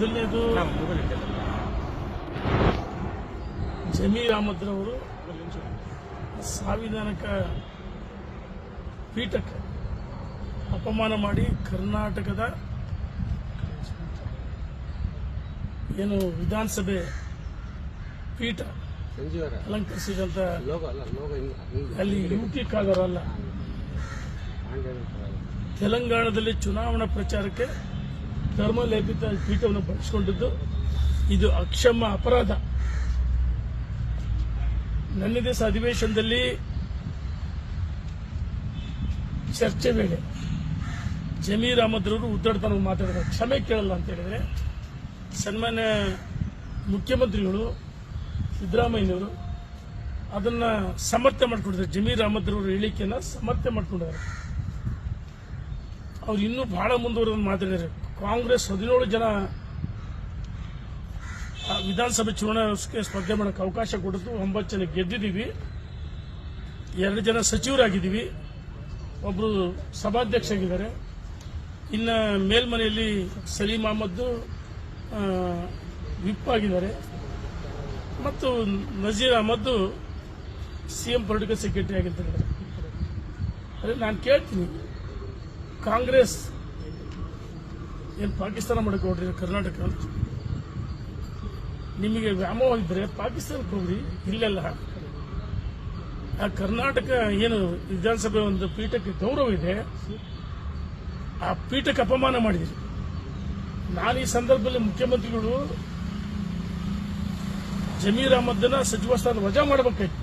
ಮೊದಲನೇದು ಜಮೀರ್ ಅಹಮದ್ ಅವರು ಸಾಂವಿಧಾನಿಕ ಪೀಠಕ್ಕೆ ಅಪಮಾನ ಮಾಡಿ ಕರ್ನಾಟಕದ ಏನು ವಿಧಾನಸಭೆ ಪೀಠ ಅಲಂಕರಿಸಿದಂತ ಅಲ್ಲ ಲೋಗ ಹಿಂಗ್- ಹಿಂಗ್- ಅಲ್ಲಿ ಯು ಟಿ ಖಾದರ್ ಅಲ್ಲ. ಹಾಂಗೆ ಹೇಳ್ತಾರೆ. ತೆಲಂಗಾಣದಲ್ಲಿ ಚುನಾವಣಾ ಪ್ರಚಾರಕ್ಕೆ ಧರ್ಮಲೇಪಿತ ಪೀಠವನ್ನು ಬಳಸಿಕೊಂಡಿದ್ದು, ಇದು ಅಕ್ಷಮ ಅಪರಾಧ. ನನ್ನ ದಿವಸ ಅಧಿವೇಶನದಲ್ಲಿ ಚರ್ಚೆ ವೇಳೆ ಜಮೀರ್ ಅಹಮದ್ ರವರು ಉದ್ದಡತನ ಮಾತಾಡಿದ ಕ್ಷಮೆ ಕೇಳಲ್ಲ ಅಂತ ಹೇಳಿದ್ರೆ, ಸನ್ಮಾನ್ಯ ಮುಖ್ಯಮಂತ್ರಿಗಳು, ಸಿದ್ದರಾಮಯ್ಯನವರು ಅದನ್ನ ಸಮರ್ಥ ಮಾಡಿಕೊಂಡಿದ್ದಾರೆ. ಜಮೀರ್ ಹೇಳಿಕೆಯನ್ನು ಹೇಳಿಕೆಯನ್ನ ಸಮರ್ಥ ಮಾಡ್ಕೊಂಡಿದ್ದಾರೆ. ಅವ್ರು ಇನ್ನೂ ಬಹಳ ಮುಂದುವರೆದ ಮಾತಾಡಿದ್ದಾರೆ. ಕಾಂಗ್ರೆಸ್ ಹದಿನೇಳು ಜನ ವಿಧಾನಸಭೆ ಚುನಾವಣೆ ಸ್ಪರ್ಧೆ ಮಾಡೋಕೆ ಅವಕಾಶ ಕೊಡಿತು ಒಂಬತ್ತು ಜನ ಗೆದ್ದಿದ್ದೀವಿ. ಎರಡು ಜನ ಸಚಿವರಾಗಿದ್ದೀವಿ. ಒಬ್ಬರು ಸಭಾಧ್ಯಕ್ಷ ಆಗಿದ್ದಾರೆ ಇನ್ನು ಮೇಲ್ಮನೆಯಲ್ಲಿ ಸಲೀಂ ಅಹಮ್ಮದ್ದು ಆ, ವಿಪ್ ಆಗಿದ್ದಾರೆ. ಮತ್ತು Nazeer Ahmed CM political secretary ಅದೇ ನಾನು ಕೇಳ್ತೀನಿ ಕಾಂಗ್ರೆಸ್ ಏನು ಪಾಕಿಸ್ತಾನ ಮಾಡಕ್ಕೆ ಹೋಗ್ರಿ, ಕರ್ನಾಟಕ? ನಿಮಗೆ ವ್ಯಾಮೋಹ ಇದ್ರೆ ಪಾಕಿಸ್ತಾನಕ್ಕೆ ಹೋಗ್ರಿ, ಇಲ್ಲೆಲ್ಲ ಆ ಕರ್ನಾಟಕ ಏನು ವಿಧಾನಸಭೆ ಒಂದು ಪೀಠಕ್ಕೆ ಗೌರವ ಇದೆ, ಆ ಪೀಠಕ್ಕೆ ಅಪಮಾನ ಮಾಡಿದಿರಿ. ನಾನು ಈ ಸಂದರ್ಭದಲ್ಲಿ ಮುಖ್ಯಮಂತ್ರಿಗಳು ಜಮೀರ್ ಅಹಮದ್ನ ಸಚಿವ ಸ್ಥಾನ ವಜಾ ಮಾಡಬೇಕಾಯ್ತು.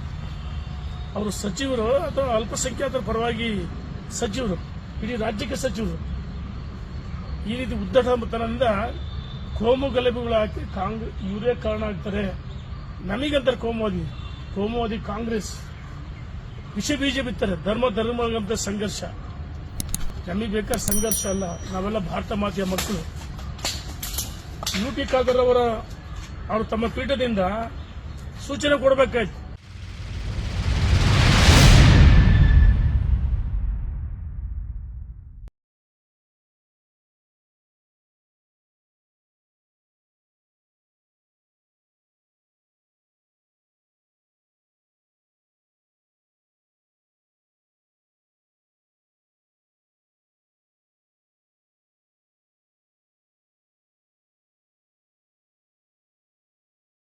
ಅವರು ಸಚಿವರು ಅಥವಾ ಅಲ್ಪಸಂಖ್ಯಾತರ ಪರವಾಗಿ ಸಚಿವರು, ಇಡೀ ರಾಜ್ಯಕ್ಕೆ ಸಚಿವರು. ಈ ರೀತಿ ಉದ್ದಟತನದಿಂದ ಕೋಮು ಗಲಭೆಗಳು ಹಾಕಿ ಕಾಂಗ್ರೆಸ್ ಇವರೇ ಕಾರಣ ಆಗ್ತಾರೆ. ನಮಗಂತಾರೆ ಕೋಮುವಾದಿ ಕೋಮುವಾದಿ ಕಾಂಗ್ರೆಸ್. ವಿಷ ಬೀಜ ಬಿತ್ತಾರೆ. ಧರ್ಮ ಧರ್ಮಗಳಂತ ಸಂಘರ್ಷ. ನಮಗೆ ಬೇಕಾದ ಸಂಘರ್ಷ ಅಲ್ಲ. ನಾವೆಲ್ಲ ಭಾರತ ಮಾತೆಯ ಮಕ್ಕಳು. ಯು ಟಿ ಖಾದರ್ ಅವರ ಅವರು ತಮ್ಮ ಪೀಠದಿಂದ ಸೂಚನೆ ಕೊಡಬೇಕಾಯ್ತು.